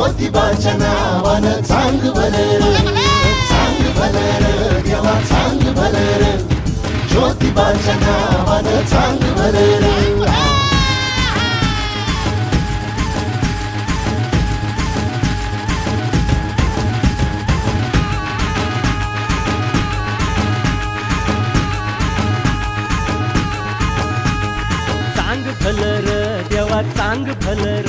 ज्योतिबाच्या नावानं सांग भलर सांग भलर देवा सांग भलर ज्योतिबाच्या नावानं सांग भलर चांग भलर देवा चांग भलर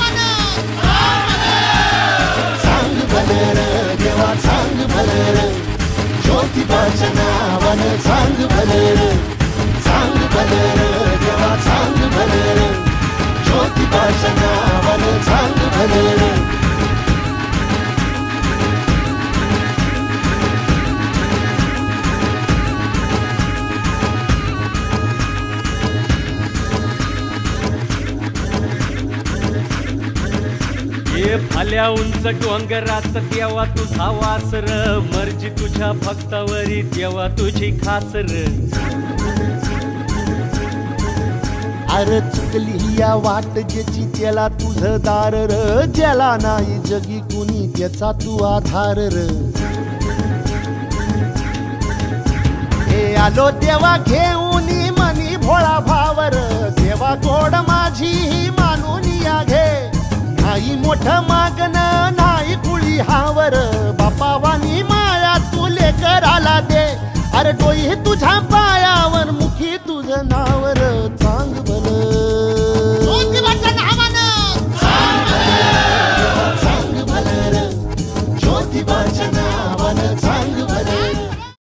ज्योतिबाच्या नावानं सांग भलर सांग भलर ये फाल्या उंच डोंगरात देवा तुझा वासर. मर्जी तुझ्या भक्तावरी देवा तुझी खासर. अरे चुकली या वाट ज्याची त्याला तुझं दार र. ज्याला नाही जगी कुणी त्याचा तू आधार र. हे आलो देवा घेऊन मनी भोळा नाही मोठ मागण नाही कुळी हावर. बापावानी माया तुले कराला दे. अरे डोई तुझ्या पाया